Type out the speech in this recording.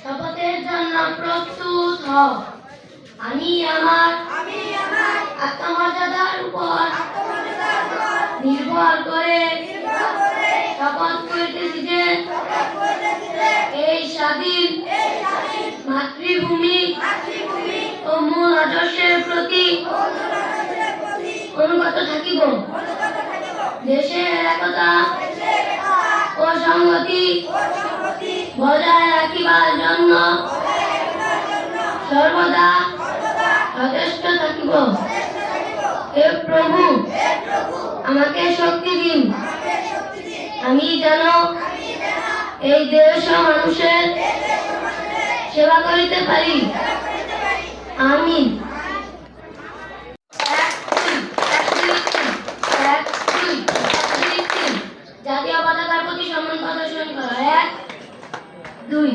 শপথের জন্য প্রস্তুত হও। আমি আমার আমি আমার আত্মমর্যাদার উপর আত্মমর্যাদার উপর নির্ভর করে নির্ভর করে শপথ করিতেছি যে শপথ করিতেছি যে এই স্বাধীন এই স্বাধীন মাতৃভূমি মাতৃভূমি ও মূল আদর্শের প্রতি ও জনগণের প্রতি অনুগত থাকিব। দেশের একতা ও সংহতি ও সংহতি বজায় রাখিবার জন্য সর্বদা সচেষ্ট থাকিব। হে প্রভু, আমাকে শক্তি দিন। আমি যেন এই দেশ মানুষের সেবা করিতে পারি। আমিন। দুই